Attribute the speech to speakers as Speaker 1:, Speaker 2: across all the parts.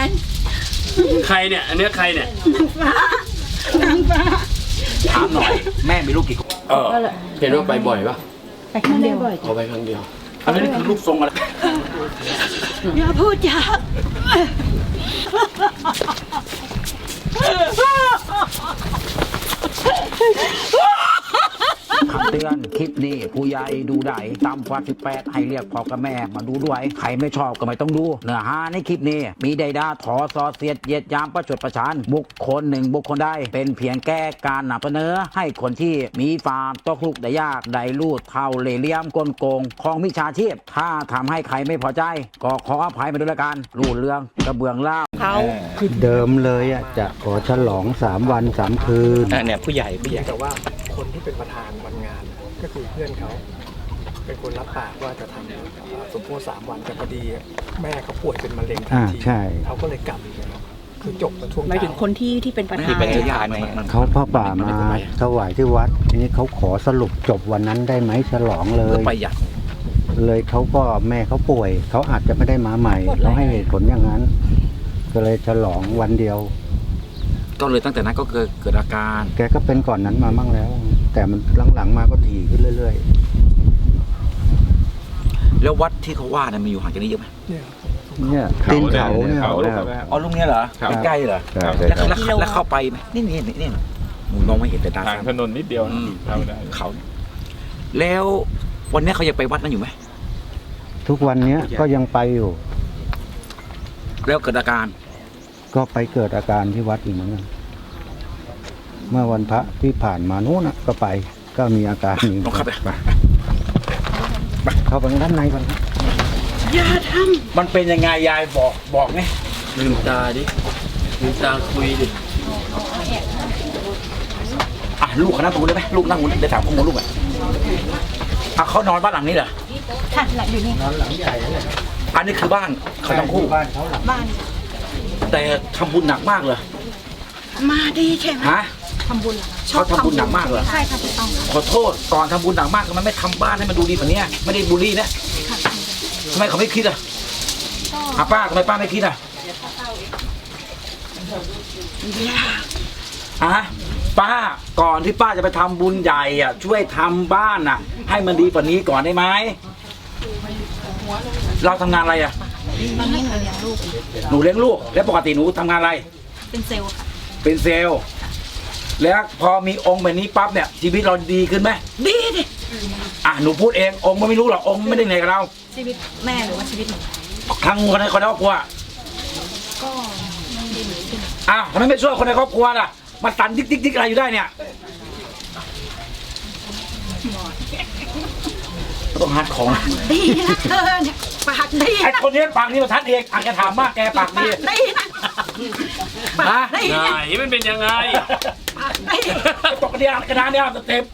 Speaker 1: งั้น
Speaker 2: ใครเนี่ย อันเนี้ยใครเนี่ย
Speaker 3: ถามหน่อย แม่มีลูกกี่คน
Speaker 2: เออ เห็นว่าไปบ่อยปะ
Speaker 1: ไปครั้งเดียว
Speaker 2: เขาไปครั้งเดียว
Speaker 3: อันนี้คือรูปทรงอะไร
Speaker 1: อย่าพูดจ้า
Speaker 4: คำเตือน คลิปนี้ผู้ใหญ่ดูได้ตามกว่า 18 ให้เรียกพ่อกับแม่มาดูด้วย ใครไม่ชอบก็ไม่ต้องดู เนื้อหาในคลิปนี้ มีใดดาถอซอเสียดเหยียดยามประชดประชาน บุคคลหนึ่งบุคคลใดเป็นเพียงแก้การนำเสนอ ให้คนที่มีฟาร์มตกลุกได้ยากได้ลูดเท่าเหล่เหลี่ยมกลโกงของมิชาชีพ ถ้าทำให้ใครไม่พอใจ ก็ขออภัยมาด้วยละกันรูดเรื่องกระเบื้องเล่า
Speaker 1: เขา
Speaker 5: เดิมเลยอะจะขอฉลองสามวันสามคืน
Speaker 3: อ่าเนี่ยผู้ใหญ่ผู้ใหญ่
Speaker 6: แต่ว่าคน ที่เป็นประธานวันงานก็คือเพื่อนเขาเป็นคนรับปากว่าจะทำเอ่อสมโพธิสามวันแต่พอดีแม่เขาป่วยเป็นมะเร็งทัน
Speaker 5: อ่า
Speaker 6: ที
Speaker 5: ใช่
Speaker 6: เขาก็เลยกลับนะครับคือจบกันช่วง
Speaker 1: หมายถึง
Speaker 6: เช้า
Speaker 1: คนที่ที่เป็นประธา
Speaker 3: ที่
Speaker 1: น
Speaker 3: เป็นญาติเนี่ย
Speaker 5: เขาพ่อป่ามาถวายที่วัดทีนี้เขาขอสรุปจบวันนั้นได้ไหมฉลองเล
Speaker 3: เพื่อย ประหยัด
Speaker 5: เลยเขาก็แม่เขาป่วย เขาอาจจะไม่ได้มาใหม่เขาให้เหตุผลอย่างนั้น ก็เลยฉลองวันเดียว
Speaker 3: ก็เลยตั้งแต่นั้นก็เกิดเกิดอาการ
Speaker 5: แกก็เป็นก่อนนั้นมาบ้างแล้ว แต่มันหลังๆมาก็ถี่ขึ้นเรื่อย
Speaker 3: แล้ววัดที่เขาว่าเนี่ยมันอยู่ห่างจากนี้เยอะไหม
Speaker 6: เนี่ย
Speaker 5: ๆเนี่ยตีนเขาเนี่ย
Speaker 7: เขา
Speaker 5: เนี่ย
Speaker 7: เขา
Speaker 3: อ๋อลุงเนี่ยเหรอ
Speaker 7: ครับ
Speaker 3: ใกล้ๆเหรอ
Speaker 5: ครับ
Speaker 3: แล้วแล้วแล้วเข้าไปไหมนี่นี่นี่นี่หนูมองไม่เห็นแต่ตา
Speaker 7: ทางถนนนิดเดียว
Speaker 3: อืม
Speaker 7: เข้าได้
Speaker 3: เขาเนี่ยแล้ววันนี้เขายังไปวัดนั้นอยู่ไหม
Speaker 5: ทุกวันเนี้ยก็ยังไปอยู่
Speaker 3: แล้วเกิดอาการ
Speaker 5: ก็ไปเกิดอาการที่วัดอีกเหมือนกัน เมื่อวันพระที่ผ่านมานู้นน่ะก็ไปก็มีอาการนี้
Speaker 3: ต้องเข้าไป
Speaker 5: เข้าไปด้านในก่อนครับ
Speaker 1: อย่าท
Speaker 3: มันเป็นยังไงยายบอกบอกไง
Speaker 2: ลืมตาดิลืมตาคุยดิ
Speaker 3: อะลูกเขานั่งตรงนู้นได้ไหมลูกนั่งตรงนู้นเดี๋ยวถามข้อมูลลูกอะอะเขานอนบ้านหลังนี้เหรอำ
Speaker 1: ค่ะหลังอยู่นี่
Speaker 3: อันนี้คือบ้านเขาทั้งคู่
Speaker 5: บ้านเขาหลัง
Speaker 1: บ้าน
Speaker 3: แต่ทำบุญหนักมากเลย
Speaker 1: มาดีใช่ไหม
Speaker 3: ฮะ
Speaker 1: ทำบุญเหรอคะ
Speaker 3: เขาทำบุญหนักมากเหรอ
Speaker 1: ใช่ค่ะถูกต้องค่ะ
Speaker 3: ขอโทษก่อนทำบุญหนักมากทำไมไม่ทำบ้านให้มันดูดีกว่านี้ไม่ได้บูลลี่นะทำไมเขาไม่คิดอะอะป้าทำไมป้าไม่คิดอะอะป้าก่อนที่ป้าจะไปทำบุญใหญ่อะช่วยทำบ้านอะ ให้มันดีกว่านี้ก่อนได้ไหมเราทำงานอะไรอะ
Speaker 1: ตอนนี้หนูเลี้ยงลูก
Speaker 3: หนูเลี้ยงลูกแล้วปกติหนูทำงานอะไร
Speaker 1: เป็นเซลล์ค่ะ
Speaker 3: เป็นเซลล์ แล้วพอมีองค์แบบนี้ปั๊บเนี่ยชีวิตเราดีขึ้นไหม
Speaker 1: ดีดิ
Speaker 3: อะหนูพูดเององค์มันไม่รู้หรอกองค์ไม่ได้เหนื่อยกับเรา
Speaker 1: ชีวิตแม่หรือว่าชีวิตหนู
Speaker 3: ทั้งคนในคนในครอบครัว
Speaker 1: ก็ดีขึ้น
Speaker 3: อ้าวทำไมไม่ช่วยคนในครอบครัวล่ะมาสั่นดิ๊กดิ๊กดิ๊กอะไรอยู่ได้เนี่ย ต้องหัดของ
Speaker 1: ดีนะเธอเนี่ยปากดี
Speaker 3: ไอ้
Speaker 1: นะ
Speaker 3: คนนี้ปากนี้มาทัดเองอะแกถามมากแกปากดี
Speaker 1: ปากดีนะปา
Speaker 3: ฮะ
Speaker 1: กดี
Speaker 2: ไหน
Speaker 1: นะ
Speaker 2: มันเป็นยังไง
Speaker 1: ปากดี
Speaker 3: ปกติกระดานเนี่ยเต็ม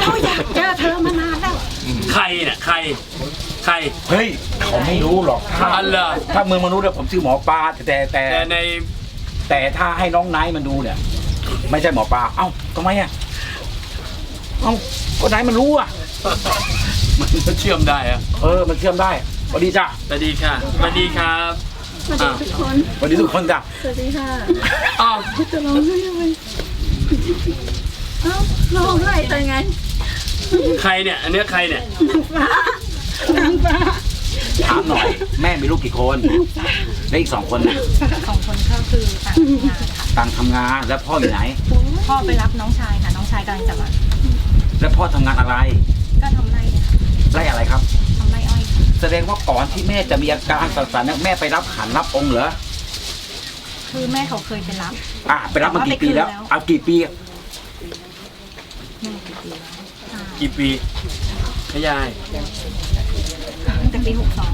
Speaker 1: เราอยากเจอเธอมานานแล้ว
Speaker 2: ใครเนี่ยใคร ใคร
Speaker 3: เฮ้ยเขาไม่รู้หรอกถ้า
Speaker 2: อันเหรอ
Speaker 3: ถ้าเมืองมนุษย์เนี่ยผมชื่อหมอปลาแต่แต่
Speaker 2: แต่ใน
Speaker 3: แต่ถ้าให้น้องไนท์มันดูเนี่ย ไม่ใช่หมอปลาเอ้าทำไมอะเอ้าก็ไนท์มันรู้อะ
Speaker 2: มันเชื่อมได้อะ
Speaker 3: เออ มันเชื่อมได้สวัสดีจ้ะ
Speaker 2: สวัสดีค่ะสวัสดีครับสวัสดีทุกคน
Speaker 3: สวัสดีทุกคนจ้ะ
Speaker 2: อ้าว
Speaker 1: ร้องไห้แต่งั้น
Speaker 2: ใครเนี่ย อันเนี้ยใครเนี่ย
Speaker 3: ถามหน่อย แม่มีลูกกี่คนและอีกสองคนน่ะ
Speaker 8: สองคนก็คือต่างทำงานค่ะ
Speaker 3: ต่างทำงานแล้วพ่ออยู่ไหน
Speaker 8: พ่อไปรับน้องชายค่ะ น้องชายกำลังจะมา
Speaker 3: แล้วพ่อทำงานอะไร
Speaker 8: ก็ทำไร่เนี่ยค่ะ
Speaker 3: ไร่อะไรครับ
Speaker 8: ทำไร่อ้อยค่ะ
Speaker 3: แสดงว่าก่อนที่แม่จะมีอาการสั่นๆเนี่ยแม่ไปรับขันรับองค์เหรอ
Speaker 8: คือแม่เขาเคยไปรับ
Speaker 3: อะไปรับมากี่ปีแล้วเอากี่ปี
Speaker 8: แม่กี่ปีแล้วอ่า
Speaker 2: กี่ปีขยาย
Speaker 8: ตั้งแต่ปีหกสอง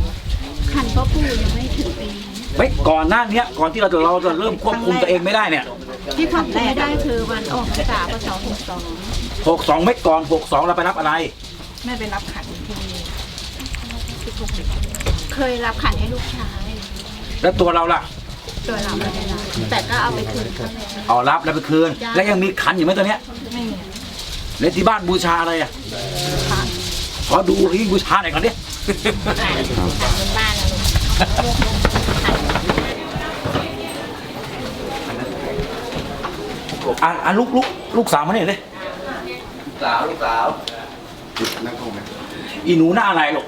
Speaker 1: ขันพ่อปู่ยังไม่ถึงปี
Speaker 3: ไว้ก่อนหน้าเนี้ยก่อนที่เราจะเราจะเริ่มควบคุมตัวเองไม่ได้เนี่ย
Speaker 1: ที่ควบคุมไม่ได้คือวันออกพรรษาพศหกสอง
Speaker 3: หกสองเม็ดก่อนหกสองเราไปรับอะไร
Speaker 8: แม่ไปรับขันที่นี่เค
Speaker 1: ยรับขันให้ลูกชาย
Speaker 3: แล้วตัวเราล่ะ
Speaker 1: ตัวเราไม่ได้รับแต่ก็เอาไปคืนเข
Speaker 3: อารับแล้วไปคืน แล้วยังมีขันอยู่ไหมตัวเนี้ย
Speaker 8: ไม่มี
Speaker 3: แล้วที่บ้านบูชาอะไรอะค่ะขอดูที่บูชาหน่อก่อนดิ
Speaker 1: ขันลูก
Speaker 3: อะลูกลูกลูกสาวมาเนี่ยเลย ลูก
Speaker 7: สาวลูกสาว
Speaker 3: อีหนูหน้าอะไรลูก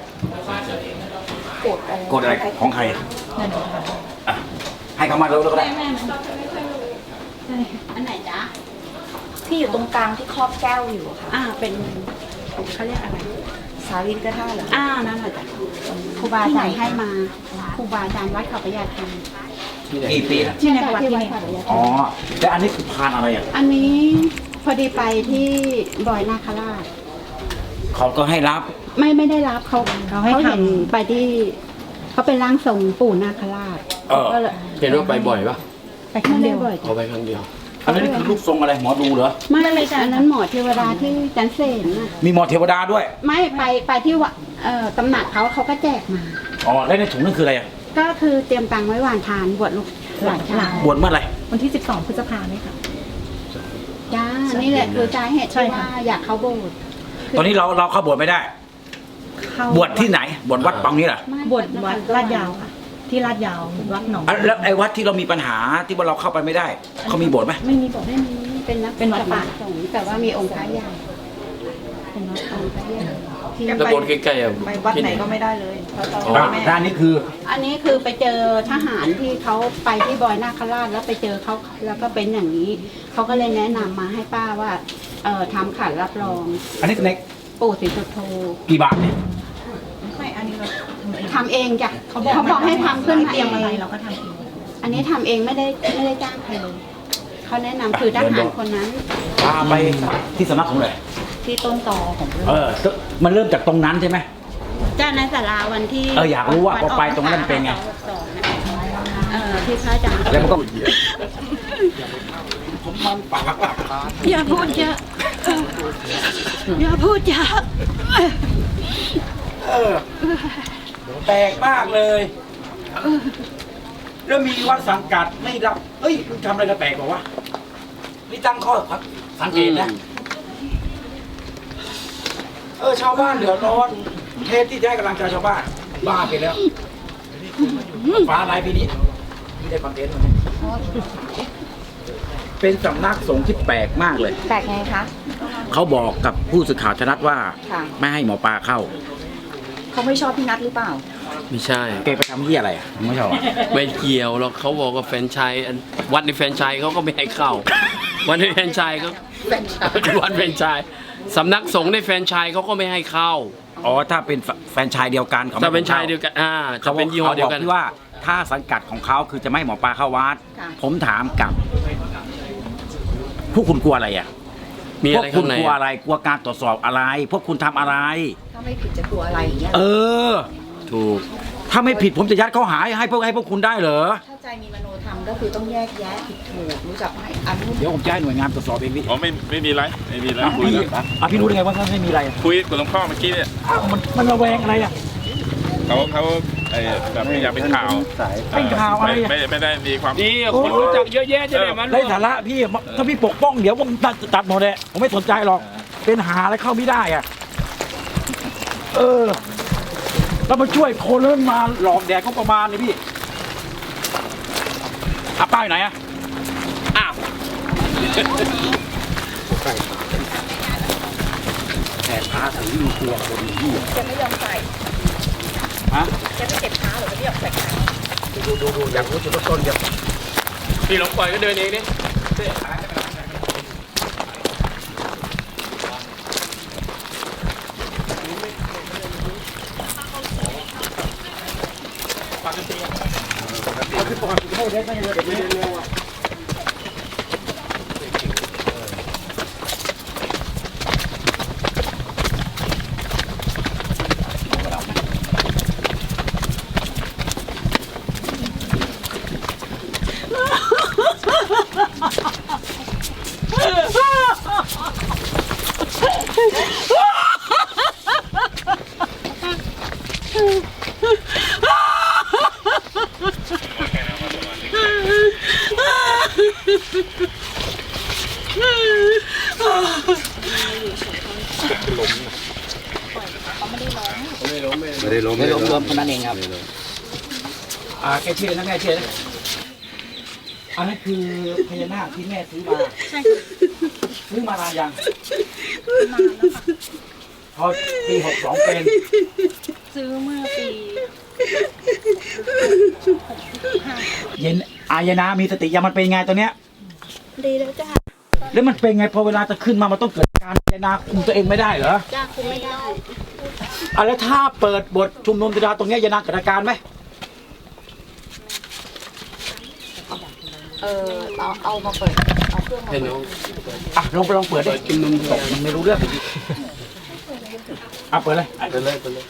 Speaker 8: โกรธอะไร
Speaker 3: กดอะไรของใครอะให้เขามาแล้วก็ได้
Speaker 1: อันไหนจ๊ะ
Speaker 8: ที่อยู่ตรงกลางที่ครอบแก้วอยู่อะค่ะ
Speaker 1: อ่าเป็นเขาเรียกอะไร
Speaker 8: สาลินก็ท่าเหรอ
Speaker 1: อ่านั่นแหละจ้ะครูบาอาจารย์ให้มาครูบาอาจารย์วัดเขาประยาธรรม
Speaker 3: กี่ปีแล้ว
Speaker 1: ที่ในวัดที่วัดเขาประยาธรร
Speaker 3: อ๋อ
Speaker 1: ม
Speaker 3: แล้วอันนี้คือพานอะไรอะ
Speaker 1: อันนี้พอดีไปที่บอยนาคราช
Speaker 3: เขาก็ให้รับ
Speaker 1: ไม่ไม่ได้รับเขาเขาเห็นไปที่เขาเป็นร่างทรงปู่นาคราช
Speaker 3: เออ
Speaker 1: ก็เลย
Speaker 2: เห็นว่าไปบ่อยปะ
Speaker 1: ไปครั้งเดียวบ่อย
Speaker 2: เอาไปครั้งเดียว
Speaker 3: อันนี้คือรูปทรงอะไรหมอดูเหรอ
Speaker 1: ไม่อันนั้นหมอเทวดาที่จันเสนน่ะ
Speaker 3: มีหมอเทวดาด้วย
Speaker 1: ไม่ไปไปที่วะเอ่อตำหนักเขาเขาก็แจกมา
Speaker 3: อ๋อ แล้วในถุงนั่นคืออะไรอะ
Speaker 1: ก็คือเตรียมตังค์ไว้หวานทานบวชลูกหลานชาย
Speaker 3: บวชเมื่อไหร่
Speaker 8: วันที่ 12พฤษภาไหมคะ
Speaker 1: จ้านี่แหละคือสาเหตุ
Speaker 8: ใช่
Speaker 1: ที่
Speaker 8: ค่ะ
Speaker 1: ว่าอยากเข้าโบสถ์
Speaker 3: ตอนนี้เราเราเข้าบวชไม่ได้
Speaker 8: เข้า
Speaker 3: บวชที่ไหน บวชวัดปังนี้เหรอ
Speaker 1: ไม่
Speaker 8: บวชวัดลาดยาวค่ะ ที่ลาดยาววัดหนอง
Speaker 3: อะแล้วไอ้วัดที่เรามีปัญหาที่ว่าเราเข้าไปไม่ได้ เขามีบวชไหม
Speaker 8: ไม่มีบอก
Speaker 1: ไม่มีเป็นนัก
Speaker 8: เป็นวัดป่า
Speaker 1: สงฆ์แต่ว่ามีองค์พระใหญ่
Speaker 8: เป็นวัด
Speaker 1: องค์พระใหญ่ ที่
Speaker 2: แล้วบนใกล้ๆอะ
Speaker 8: ไปวัด
Speaker 2: ที่
Speaker 8: ไหนก็ไม่ได้เลยเพราะตอน
Speaker 2: อ๋อ
Speaker 3: อะด้านนี้คือ
Speaker 1: อันนี้คือไปเจอทหารที่เขาไปที่บอยนาคราชแล้วไปเจอเขาแล้วก็เป็นอย่างนี้เขาก็เลยแนะนำมาให้ป้าว่าเออทำขันรับรอง
Speaker 3: อันนี้ใน
Speaker 1: ปู่ศรีสุโธ
Speaker 3: กี่บาทเนี่ย
Speaker 8: ไม่อันนี้เรา
Speaker 1: ทำเองจ้ะเขาบอกเขาบอกให้ทำขึ้นมา
Speaker 8: เต
Speaker 1: เอ
Speaker 8: รีย
Speaker 1: ง
Speaker 8: มอะไรเราก็ทำเอง
Speaker 1: อันนี้ทำเองไม่ได้ไม่ได้จ้างใครเลยเขาแนะนำคือทหารคนนั้น
Speaker 3: พาไปที่สำนักสงฆ์เลย
Speaker 8: ที่ต้นตอของเรื่อง
Speaker 3: เออมันเริ่มจากตรงนั้นใช่ไหไหม
Speaker 1: เจ้าในศาลาวันที่
Speaker 3: เอออยากรู้ว่าพอไปตรงนั้นเป็นไง
Speaker 1: เออที่พระอาจารย์
Speaker 3: แล้วมันก็
Speaker 1: อย่าพูดเยอะอย่าพูดเยอะ
Speaker 3: เออแปลกมากเลย แล้วมีวัดสังกัดไม่รับ เอ้ยมึงทำอะไรกันแปลกบอกว่านี่ตั้งข้อสังเกตนะ เออชาวบ้านเดือดร้อน เทศที่จะให้กำลังใจชาวบ้านบ้าไปแล้วฟ้าลายปีนี้ไม่ได้คอนเทนต์วันนี้เป็นสำนักสงฆ์ที่แปลกมากเลย
Speaker 8: แปลกไงคะ
Speaker 3: เขาบอกกับผู้สื่อข่าวชนัดว่า
Speaker 8: ค่ะ
Speaker 3: ไม่ให้หมอปลาเข้า
Speaker 8: เขาไม่ชอบพี่นัทหรือเปล่า
Speaker 2: ไม่ใช่
Speaker 3: แกไปทำเหี้ยอะไรอะไม่ชอบอะ
Speaker 2: ไม่เกี่ยวหรอกเขาบอกว่าแฟรนไชายอันวัดในแฟรนไชายเขาก็ไม่ให้เข้า วัดในแฟรนไชายเขาวัดแฟรนไชาย สำนักสงฆ์ในแฟรนไชายเขาก็ไม่ให้เข้า
Speaker 3: อ๋อถ้าเป็นแฟรนไชายเดียวกันเขาไม่
Speaker 2: ถ้าเป็นชายเดียวกันอ่าจะ
Speaker 3: เขา
Speaker 2: เป็นยี่ห้อเดียวกัน
Speaker 3: ขาบที่ว่าถ้าสังกัดของเขาคือจะไม่ให้หมอปลาเข้าวัด
Speaker 8: ค่ะ
Speaker 3: ผมถามกลับพวกคุณกลัวอะไรอะ
Speaker 2: มี
Speaker 3: พ
Speaker 2: อะ
Speaker 3: วก
Speaker 2: ไร
Speaker 3: คุ
Speaker 2: ข้า
Speaker 3: ณ
Speaker 2: งใน
Speaker 3: กลัวอะไรกลัวการตรวจสอบอะไร พวกคุณทำอะไร
Speaker 8: ถ้าไม่ผิดจะกลัวอะไรอย่างเงี้ย
Speaker 3: เออ
Speaker 2: ถูก
Speaker 3: ถ้าไม่ผิดผมจะยัดข้อหาให้พวกให้พวกคุณได้เหรอ
Speaker 8: ถ้า ใจมีมโนธรรมก็คือต้องแยกแยะผิดถูกรู้จักให้อันนู้น
Speaker 3: เดี๋ยวผมจะให้หน่วยงานตรวจสอบเองพี่
Speaker 9: อ๋อไม่ไม่มีไรไม่มีไร
Speaker 3: อะ
Speaker 9: คุย
Speaker 3: พี่
Speaker 9: กัน
Speaker 3: อะพี่รู้ได้ไงว่าไม่มีอะไร
Speaker 9: คุยกับหลวงพ่อเมื่อกี้เนี่ย
Speaker 3: อ้าวมันมันระแวงอะไรอะ
Speaker 9: เขาเขาไอ้แบบไม่อยากเป็นข่าว
Speaker 3: เป็นข่าวอะไรอะ
Speaker 9: ไม่ไม่ได้มีความ
Speaker 2: นี่คนรู้จักเยอะแยะจะได้มัน
Speaker 3: ได้สาระพี่ถ้าพี่ปกป้องเดี๋ยวผมตัดตัดหมดเลยผมไม่สนใจหรอกเป็นหาอะไรเข้าไม่ได้อะเออแล้วมาช่วยคนแล้วมาหลอกแดกก็ประมาณนี่พี่ อะป้าอยู่ไหนอะอ้าวแต่พาถือมีกลัวคนที่
Speaker 8: จะไม่ยอมใส่
Speaker 3: ฮะ
Speaker 8: จะไม่เก็บเท้าหรือไม่ยอมใส่เท้า
Speaker 3: ดูดูดูอยากรู้จุดเริ่มต้นเดี๋ยว
Speaker 2: พี่หลงปล่อยก็เดินเองนี่ Itu penghasil.
Speaker 3: ไม่ล้มไม่ล้มล้มเท่านั้นเองครับอ่าแกเชื่อนะแกเชื่อนะอันนั้นคือพญานาคที่แม่ซื้อมา
Speaker 8: ใช่ค่ะ
Speaker 3: ซื้อมานานยัง
Speaker 8: นานแล้วค่ะ
Speaker 3: พอปีหกสองเป็น
Speaker 8: ซื้อเมื่อปีห้า
Speaker 3: เย็นอายนามีสติยังมันเป็นไงตัวเนี้ย
Speaker 8: ดีแล้วจ้า
Speaker 3: แล้วมันเป็นไงพอเวลาจะขึ้นมามันต้องเกิดการอายนาคุมตัวเองไม่ได้เหรอ
Speaker 1: จ้าคุมไม่ได้
Speaker 3: อะแล้วถ้าเปิดบทชุมนุมตราตรงเนี้ยยายนาเกิดอาการไหม
Speaker 1: เออเอาเอามาเปิดเอาเครื่องมา
Speaker 2: ให้
Speaker 1: เปิด
Speaker 2: น้อง
Speaker 3: อะลองไปลองเปิดดิ
Speaker 2: เปิดชุมนุม
Speaker 3: บอกมันไม่รู้เรื่องอะเปิดเลยอะ
Speaker 2: ไปเลยไปเลย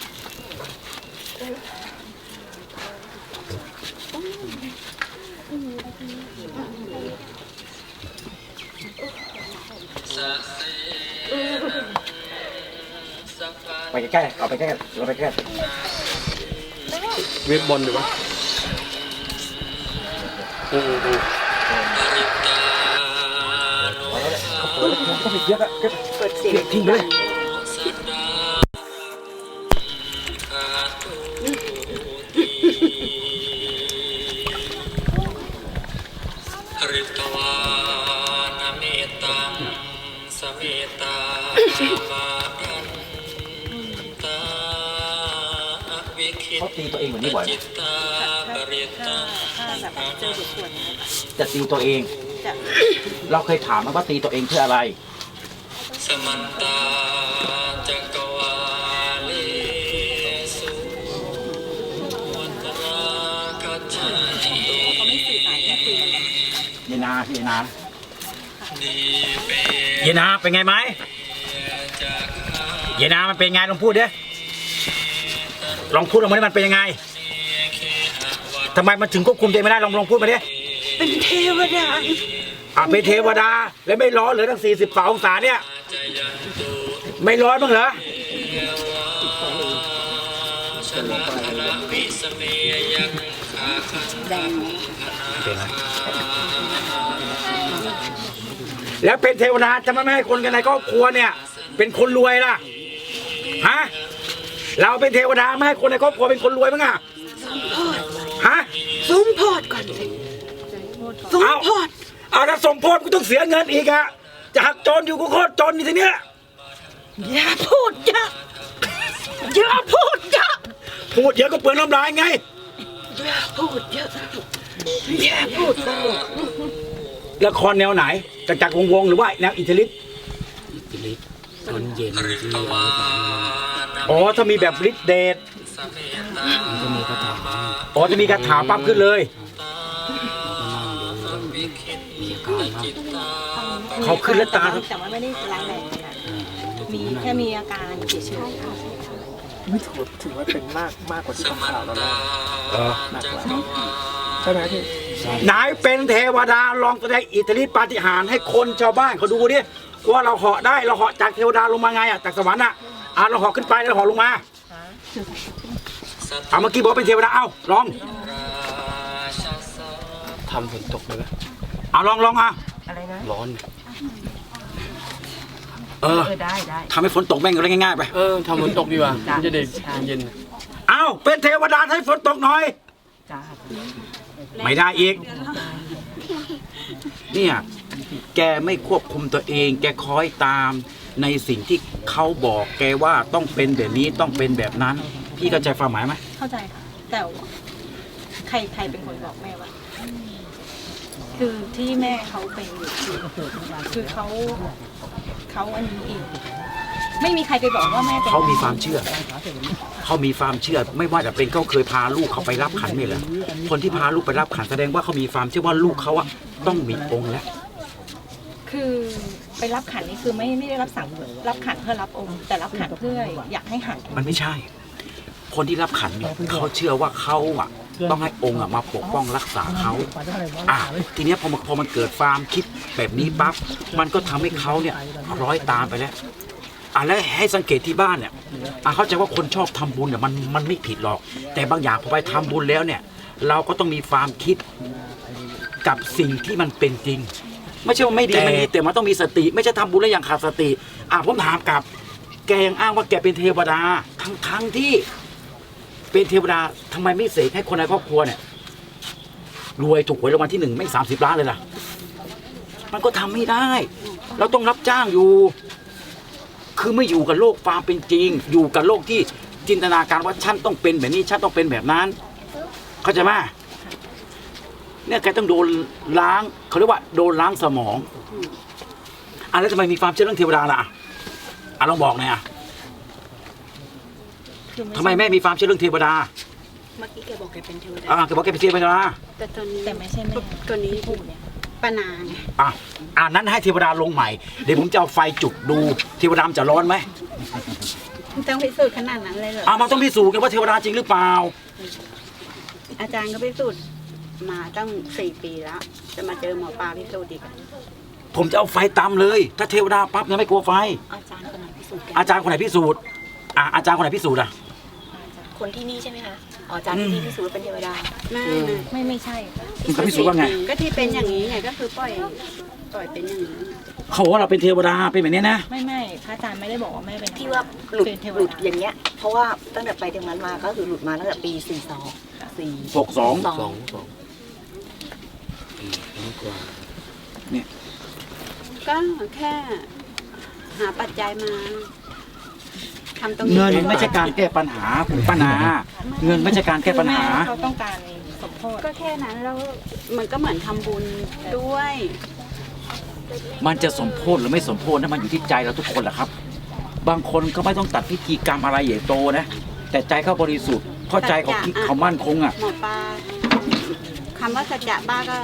Speaker 3: ไปใกล้ๆเอาไปใกล้ๆเราไปใกล้
Speaker 2: เว็บบอลดีวะโอ้โห
Speaker 3: ๆเปิดแล้วก็ปิดเยอะอะก็เปิดเสียงทิ้งไปเลย
Speaker 10: ริตวานเมตังสเมตามา
Speaker 3: เขาตีตัวเองแบบนี้บ่อยไหม
Speaker 10: จิตตาปริตตัง
Speaker 8: ถ้าแบบเจอบทสวดนี้
Speaker 3: จะตีตัวเอง
Speaker 8: จะ
Speaker 3: เราเคยถามมันว่าตีตัวเองเพื่ออะไร
Speaker 10: สมันตาจักรวาลีสุวัตรากัจจานิ
Speaker 8: เขาไม่สื่อสารแค่คุยกัน
Speaker 3: ยายนาพี่ยายนา
Speaker 10: ดีเป
Speaker 3: ยายนาเป็นไงไหม
Speaker 10: จักขายา
Speaker 3: ยนามันเป็นไงลองพูดดิ ลองพูดออกมาดิมันเป็นยังไงทำไมมันถึงควบคุมตัวเองไม่ได้ลองลองพูดมาดิ
Speaker 8: เป็นเทวดา
Speaker 3: อะเป็นเทวดาแล้วไม่ร้อนเหลือตั้งสี่สิบองศาเนี่ย ไม่ร้อนบ้างเหรอ
Speaker 10: ชนะธนะวิสเมยักขาคัน
Speaker 1: แดง
Speaker 3: แล้วเป็นเทวดาจะไม่ให้คนกันในครอบครัวเนี่ย เป็นคนรวยล่ะ ฮะ เราเป็นเทวดาไม่ให้คนในครอบครัวเป็นคนรวยมั้งอะฮะ
Speaker 8: สมโพธก่อนสิสม
Speaker 3: เอา
Speaker 8: โพธ
Speaker 3: เอาถ้าสมโพธิกูต้องเสียเงินอีกอะจากจนอยู่กูโคตรจนอยู่ทีเนี้ย
Speaker 8: อย่าพูดเยอะอย่าพูดเยอะ
Speaker 3: พูดเยอะก็เปลืองน้ำลายไง
Speaker 8: อย่าพูดเยอะอย่าพูดตลก
Speaker 3: ละครแนวไหนจักรจักรวงศ์วงศ์หรือว่าแนวอิทธิฤทธิ์
Speaker 10: ริตวาน
Speaker 3: อ๋อถ้ามีแบบฤทธิ์เดช
Speaker 10: สเมตัง
Speaker 3: อ๋อจะมีคาถาปั๊บขึ้นเลย
Speaker 10: วิคิตจิตตา
Speaker 3: เขาขึ้นแล้วตา
Speaker 8: แต่ว่าไม่ได้ร้ายแรงขนาดนั้นมีแค่มีอาการเฉยๆค่ะ
Speaker 6: ไม่ถือว่าถือว่าเป็นมากมากกว่าที่
Speaker 10: ส
Speaker 6: ทำ
Speaker 10: มัน
Speaker 6: ข่าวเรา
Speaker 10: ตา
Speaker 6: แล้ว
Speaker 3: เออ
Speaker 10: จักรวาล
Speaker 6: ใช่ไหมพี่
Speaker 3: ไหนเป็นเทวดาลองแสดงอิทธิฤทธิปาฏิหาริย์ให้คนชาวบ้านเขาดูดิว่าเราเหาะได้เราเหาะจากเทวดาลงมาไงอะจากสวรรค์อะ อะเราเหาะขึ้นไปแล้วเหาะลงมาเอาเมื่อกี้บอกเป็นเทวดาเอาลอง
Speaker 2: ทำฝนตกเลยไหม
Speaker 3: เอาลองลองอะ
Speaker 8: อะไรนะ
Speaker 2: ร้อน
Speaker 3: เออ
Speaker 8: เออได้ได้
Speaker 3: ทำให้ฝนตกแม่งเลยง่ายๆไป
Speaker 2: เออทำฝนตกดีกว่ามันจะได้เย็น
Speaker 3: เอาเป็นเทวดาให้ฝนตกหน่อย
Speaker 8: จ้า
Speaker 3: ไม่ได้อีก เนี่ย แกไม่ควบคุมตัวเอง แกคอยตาม ในสิ่งที่เขาบอกแกว่าต้องเป็นแบบนี้ต้องเป็นแบบนั้น พี่เข้าใจความหมายไหม
Speaker 8: เข้าใจค่ะ แต่ว่าใครใครเป็นคนบอกแม่ว่า คือที่แม่เขาเป็นอยู่คือคือเขาเขาอันนี้เองไม่มีใครไปบอกว่าแม่เป็น
Speaker 3: เขามีความเชื่อ เขามีความเชื่อ ไม่ว่าจะเป็นเขาเคยพาลูกเขาไปรับขันนี่แหละคนที่พาลูกไปรับขันแสดงว่าเขามีความเชื่อว่าลูกเขาอะต้องมีองค์แล้ว
Speaker 8: คือ ไปรับขันนี่คือไม่ไม่ได้รับสั่งรับขันเพื่อรับองค์ แต่รับขันเพื่ออยากให้หาย
Speaker 3: มันไม่ใช่ คนที่รับขันเนี่ยเขาเชื่อว่าเขาอะต้องให้องค์อะมาปกป้องรักษาเขาอะทีเนี้ยพอมันพอมันเกิดความคิดแบบนี้ปั๊บมันก็ทำให้เขาเนี่ยคล้อยตามไปแล้วอะแล้วให้สังเกตที่บ้านเนี่ยอะเข้าใจว่าคนชอบทำบุญเนี่ยมันมันไม่ผิดหรอก แต่บางอย่างพอไปทำบุญแล้วเนี่ย เราก็ต้องมีความคิดกับสิ่งที่มันเป็นจริง ไม่ใช่ว่าไม่ดีไม่ดีแต่มันต้องมีสติ ไม่ใช่ทำบุญแล้วอย่างขาดสติ อะผมถามกลับ แกยังอ้างว่าแกเป็นเทวดาทั้งทั้งที่ เป็นเทวดาทำไมไม่เสกให้คนในครอบครัวเนี่ยรวยถูกหวยรางวัลที่หนึ่งไม่สามสิบล้านเลยล่ะ มันก็ทำไม่ได้ เราต้องรับจ้างอยู่ คือไม่อยู่กับโลกความเป็นจริง อยู่กับโลกที่จินตนาการว่าฉันต้องเป็นแบบนี้ฉันต้องเป็นแบบนั้น เข้าใจไหม เนี่ยแกต้องโดนล้างเขาเรียกว่าโดนล้างสมองอะแล้วทำไมมีความเชื่อเรื่องเทวดาล่ะอะลองบอกหน่อยอะ
Speaker 8: คือ
Speaker 3: ทำไมแม่มีความเชื่อเรื่องเทวดา
Speaker 8: เมื่อกี้แกบอกแกเป็นเทวดา
Speaker 3: อะแกบอกแกเป็นเทวดา
Speaker 1: แต่ตัวนี้
Speaker 8: แต่ไม่ใช่แม่
Speaker 1: ตัวนี้
Speaker 8: พูดเนี่ย
Speaker 1: ปานาไง
Speaker 3: อะอ่านั้นให้เทวดาลงใหม่ เดี๋ยวผมจะเอาไฟจุดดูเทวดามันจะร้อนไหม
Speaker 1: ต้องพิสูจน์ขนาดนั้นเลยเหรอ
Speaker 3: อะมันต้องพิสูจน์กันว่าเทวดาจริงหรือเปล่า
Speaker 1: อาจารย์ก็พิสูจน์ มาตั้งสี่ปีแล้ว จะมาเจอหมอปลาพิสูจน์อีกอะ
Speaker 3: ผมจะเอาไฟตามเลย ถ้าเทวดาปั๊บเนี่ยไม่กลัวไฟ
Speaker 8: อาจารย์คนไหนพิสูจน์แก
Speaker 3: อาจารย์คนไหนพิสูจน์อะอาจารย์คนไหนพิสูจน์อะ
Speaker 8: คนที่นี่ใช่ไหมคะอ๋ออาจารย์ที่นี่พิสูจน์ว่าเป็นเทวดา
Speaker 1: ไม่
Speaker 8: ไม่ไม่ใช่ค่ะ
Speaker 3: มันก็พิสูจน์ว่าไง
Speaker 1: ก็ที่เป็นอย่างนี้ไงก็คือปล่อยปล่อยเป็นอย่างนี้
Speaker 3: เขาบอกว่าเราเป็นเทวดาเป็นแบบนี้นะ
Speaker 8: ไม่ไม่พระอาจารย์ไม่ได้บอกว่าแม่เป็น
Speaker 11: ที่ว่าหลุด
Speaker 8: เป็นเทว
Speaker 11: หลุด
Speaker 8: ดา
Speaker 11: อย่างเงี้ย เพราะว่าตั้งแต่ไปตรงนั้นมาก็คือหลุดมาตั้งแต่ปี 42 4
Speaker 3: หกสอง
Speaker 2: สองสอง
Speaker 1: ก็แค่หาปัจจัยมาทำตรงนี้
Speaker 3: เงินไม่ใช่การแก้ปัญหาคุณป้านาเงินไม่ใช่การแก้ปัญหา
Speaker 8: คือแม่เขาต้องการสมโพธิ
Speaker 1: ก็แค่นั้นแล้วมันก็เหมือนทำบุญด้วย
Speaker 3: มันจะสมโพธหรือไม่สมโพธนั้นมันอยู่ที่ใจเราทุกคนแหละครับ บางคนก็ไม่ต้องตัดพิธีกรรมอะไรใหญ่โตนะ แต่ใจเขาบริสุทธิ์เพราะใจเขาคิดเขามั่นคงอะ
Speaker 1: หมอปลาคำว่าสัจจะป้าก็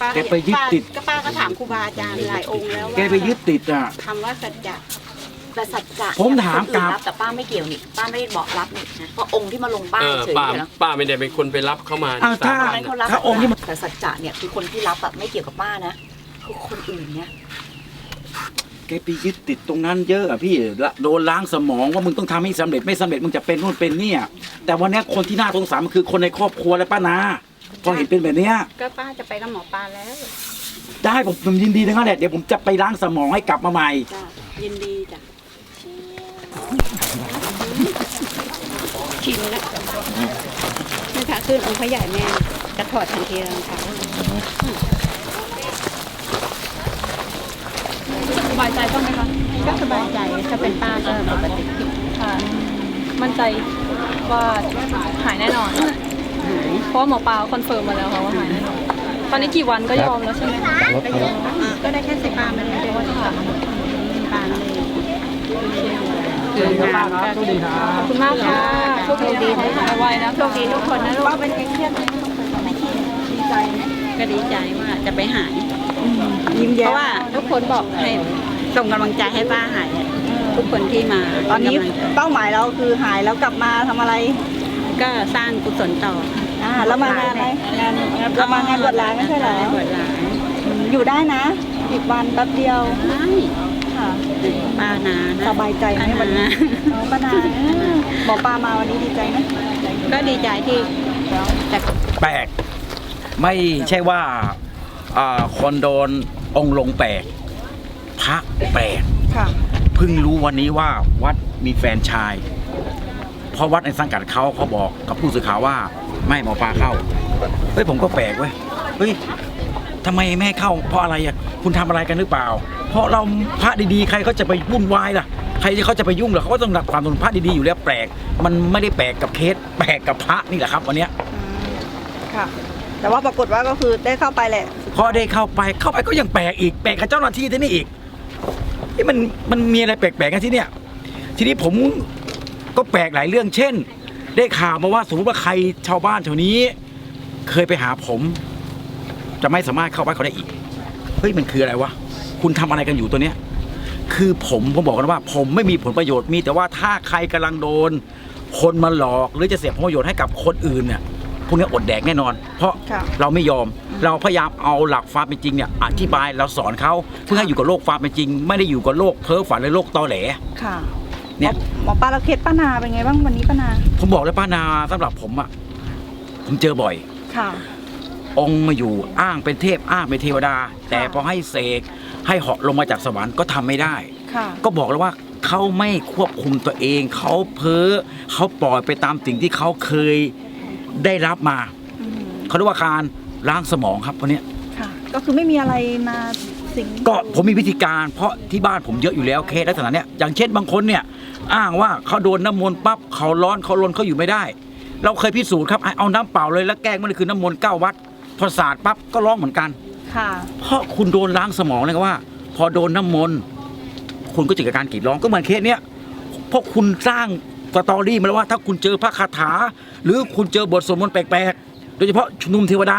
Speaker 1: ป้า
Speaker 3: แกไปยึดติด
Speaker 1: ก็ป้าก็ถามครูบาอาจารย์หลายองค์แล้วว่า
Speaker 3: แกไปยึดติดอะ
Speaker 1: คำว่าสัจจะ
Speaker 11: แต่สัจจะ
Speaker 3: ผมถาม
Speaker 11: คนอื่น
Speaker 3: กลับ
Speaker 11: รับแต่ป้าไม่เกี่ยวนี่ป้าไม่ได้บอกรับนี่นะเพราะองค์ที่มาลงป้า
Speaker 2: เออ
Speaker 11: เฉย
Speaker 2: ป้า
Speaker 11: ๆแล้ว
Speaker 2: ป้าไม่ได้เป็นคนไปรับเข้ามา
Speaker 3: อ้าว
Speaker 2: สา
Speaker 3: ถ้า
Speaker 2: บาน
Speaker 11: นั้น
Speaker 2: น่ะ
Speaker 11: เขารับ
Speaker 3: ถ้าองค์ที่มัน
Speaker 11: แต่สัจจะเนี่ยคือคนที่รับอะไม่เกี่ยวกับป้านะคือคนอื่นเนี่ย
Speaker 3: แกไปยึดติดตรงนั้นเยอะอะพี่ละโดนล้างสมองว่ามึงต้องทำให้สำเร็จไม่สำเร็จมึงจะเป็นนู่นเป็นนี่อะแต่วันเนี้ยคนที่น่าสงสารมันคือคนในครอบครัวและป้านา พอเห็นเป็นแบบเนี้ย
Speaker 1: ก็ป้าจะไปกับหมอปลาแล้ว
Speaker 3: ได้ผมผมยินดีทั้งนั้นแหละเดี๋ยวผมจะไปล้างสมองให้กลับมาใหม่
Speaker 1: จ้ะยินดีจ้ะชิมนะนะคะขึ้นองค์พระใหญ่แม่จะถอดทันทีเลยค่ะ
Speaker 8: สบายใจบ้างไหมคะ
Speaker 1: ก็สบายใจถ้าเป็นป้าก็ปกติ
Speaker 8: ค่ะ มั่นใจว่าหายแน่นอน
Speaker 1: หาย
Speaker 8: เพราะว่าหมอปลาคอนเฟิร์มมาแล้วค่ะว่าหายแน่นอนตอนนี้กี่วันก็ยอมแล้วใช่ไหมคะ
Speaker 1: ก็ได้แค่สิบปามันไม่ได้ว่าที่ปาเลยเดินงานก็
Speaker 8: ขอบคุณมากค่ะโชคดีนะคะไวๆนะ
Speaker 1: โชคดีทุกคนนะลูกป้าเป็นไงเครียดไหมไม่เครียดดีใจไหมก็ดีใจว่าจะไปหาย
Speaker 8: ยิ้ม
Speaker 1: เพ
Speaker 8: แย้ม
Speaker 1: ราะว่าทุกคนบอกให้ส่งกำลังใจให้ป้าหายทุกคนที่มา
Speaker 8: ตอนนี้
Speaker 1: เป็กำลังใจ
Speaker 8: เป้าหมายเราคือหายแล้วกลับมาทำอะไร
Speaker 1: ก็สร้างกุศลต่อ
Speaker 8: อ่าแล้วมางานไหมงานงานเรามางานบวชหลานไม่ใช่เหรอ
Speaker 1: บวชหลาน
Speaker 8: อยู่ได้นะ อีกวันแป๊บเดียว
Speaker 1: ไม่
Speaker 8: ค่ะ
Speaker 1: ป้านานะ
Speaker 8: สบายใจไหมวันนี้อ๋อป้านาหมอปลามาวันนี้ดีใจไหม
Speaker 1: ก็ดีใจที่แต่
Speaker 3: แปลกไม่ใช่ว่าอ่าคนโดนองค์ลงแปลกพระแปลก
Speaker 8: ค่ะ
Speaker 3: เพิ่งรู้วันนี้ว่าวัดมีแฟนชาย เพราะวัดในสังกัดเขาเขาบอกกับผู้สื่อข่าวว่า ไม่ให้หมอปลาเข้า เฮ้ยผมก็แปลกเว้ย เฮ้ยทำไมไม่ให้เข้า เพราะอะไรอะ คุณทำอะไรกันหรือเปล่า เพราะเราพระดีๆ ใครเขาจะไปวุ่นวายล่ะ ใครที่เขาจะไปยุ่งเหรอเขาก็ต้องหลักความสนพระดีๆอยู่แล้วแปลก มันไม่ได้แปลกกับเคส แปลกกับพระนี่แหละครับวันเนี้ย
Speaker 8: ค่ะ แต่ว่าปรากฏว่าก็คือได้เข้าไปแหละ
Speaker 3: พอได้เข้าไป เข้าไปก็ยังแปลกอีก แปลกกับเจ้าหน้าที่ที่นี่อีกเอ๊ะมันมันมีอะไรแปลกๆกันที่เนี่ย ทีนี้ผมก็แปลกหลายเรื่อง เช่น ได้ข่าวมาว่าสมมติว่าใครชาวบ้านแถวนี้ เคยไปหาผม จะไม่สามารถเข้าบ้านเขาได้อีกเฮ้ยมันคืออะไรวะคุณทำอะไรกันอยู่ตัวเนี้ย คือผมผมบอกกันว่า ผมไม่มีผลประโยชน์มี แต่ว่าถ้าใครกำลังโดน คนมาหลอกหรือจะเสียผลประโยชน์ให้กับคนอื่นเนี่ยพวกนี้อดแดกแน่นอน เพราะ
Speaker 8: ค่ะ
Speaker 3: เราไม่ยอม เราพยายามเอาหลักความเป็นจริงเนี่ยอธิบายเราสอนเขาเพื่อให้อยู่กับโลกความเป็นจริง ไม่ได้อยู่กับโลกเพ้อฝันและโลกตอแหล
Speaker 8: ค่ะ
Speaker 3: เนี่ย
Speaker 8: หมอปลาเราเคสป้านาเป็นไงบ้างวันนี้ป้านา
Speaker 3: ผมบอกเลยป้านาสำหรับผมอะผมเจอบ่อย
Speaker 8: ค่ะ
Speaker 3: องค์มาอยู่อ้างเป็นเทพอ้างเป็นเทวดา แต่พอให้เสกให้เหาะลงมาจากสวรรค์ก็ทำไม่ได้
Speaker 8: ค่ะ
Speaker 3: ก็บอกแล้วว่าเขาไม่ควบคุมตัวเอง เขาเพ้อเขาปล่อยไปตามสิ่งที่เขาเคยได้รับมา
Speaker 8: อืม
Speaker 3: เขาเรียกว่าการล้างสมองครับวันเนี้ย
Speaker 8: ค่ะ ก็คือไม่มีอะไรมาสิง
Speaker 3: ก็ผมมีวิธีการเพราะที่บ้านผมเยอะอยู่แล้วเคสลักษณะเนี้ยอย่างเช่นบางคนเนี่ย อ้างว่าเขาโดนน้ำมนต์ปั๊บเขาร้อนเขาลนเขาอยู่ไม่ได้ เราเคยพิสูจน์ครับเอาน้ำเปล่าเลยแล้วแกล้งมันเลยคือน้ำมนต์เก้าวัดพอสาดปั๊บก็ร้องเหมือนกัน
Speaker 8: ค่ะ
Speaker 3: เพราะคุณโดนล้างสมองเลยว่า พอโดนน้ำมนต์คุณก็จะเกิดการกรีดร้องก็เหมือนเคสเนี้ยเพราะคุณสร้างสตอรี่มาแล้วว่าถ้าคุณเจอพระคาถา หรือคุณเจอบทสวดมนต์แปลกๆ โดยเฉพาะชุมนุมเทวดา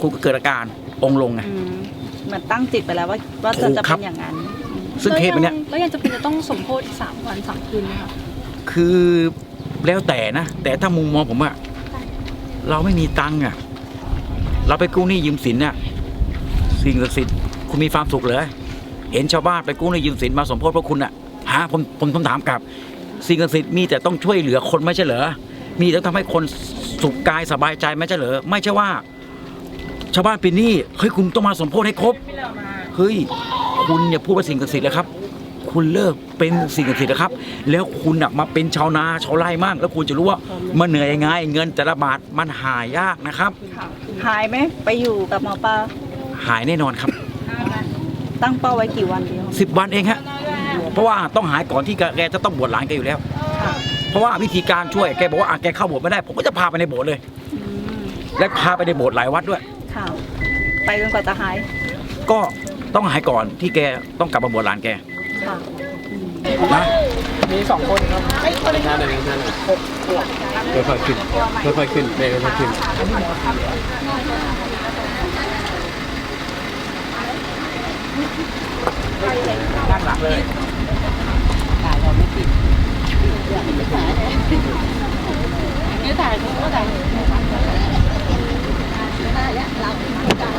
Speaker 3: คุณก็เกิดอาการองค์ลงไง
Speaker 8: อืมเหมือนตั้งจิตไปแล้วว่าว่าจะ
Speaker 3: ถูก
Speaker 8: จะ
Speaker 3: ครั
Speaker 8: เป็
Speaker 3: บ
Speaker 8: นอย่างนั้น
Speaker 3: ซึ่งเคสมันเนี้ย
Speaker 12: แล้วยังจะเป็นจะต้องสมโพธิอีกสามวันสามคืนไหมคะ
Speaker 3: คือแล้วแต่นะ แต่ถ้ามุมมองผมอะเราไม่มีตังค์อะเราไปกู้หนี้ยืมสินอะสิ่งศักดิ์สิทธิ์คุณมีความสุขเหรอเห็นชาวบ้านไปกู้หนี้ยืมสินมาสมโพธิพระคุณอะฮะผมผมผมถามกลับ สิ่งศักดิ์สิทธิ์มีแต่ต้องช่วยเหลือคนไม่ใช่เหรอมีแต่ต้องทำให้คนสุขกายสบายใจไม่ใช่เหรอไม่ใช่ว่า ชาวบ้านเป็นหนี้เฮ้ยคุณต้องมาสมโพธิให้ครบเฮ้ย คุณอย่าพูดว่าสิ่งศักดิ์สิทธิ์เลยครับ คุณเลิกเป็นสิ่งศักดิ์สิทธิ์นะครับ แล้วคุณน่ะมาเป็นชาวนาชาวไร่มั่งแล้วคุณจะรู้ว่ามันเหนื่อยยังไง เงินแต่ละบาทมันหายากนะครับ
Speaker 8: หายไหมไปอยู่กับหมอปลา
Speaker 3: หายแน่นอนครับ
Speaker 8: ตั้งเป้าไว้กี่วันเดียว
Speaker 3: สิบวันเองฮะ เพราะว่าต้องหายก่อนที่แกจะต้องบวชหลานแกอยู่แล้ว เพราะว่าวิธีการช่วยแกบอกว่าอะแกเข้าโบสถ์ไม่ได้ ผมก็จะพาไปในโบสถ์เลยและพาไปในโบสถ์หลายวัดด้วย
Speaker 8: ค่ะ ไปจนกว่าจะหาย
Speaker 3: ก็ ต้องหายก่อนที่แกต้องกลับมาบวชหลานแก
Speaker 8: ค่ะ
Speaker 3: นะ
Speaker 6: มีสองคนครับ
Speaker 2: นั่นเองนั่นเองค่อยๆขึ้นค่อยๆขึ้นแม่ค่อยๆขึ้น
Speaker 3: ด้านหลังเลย
Speaker 8: ไ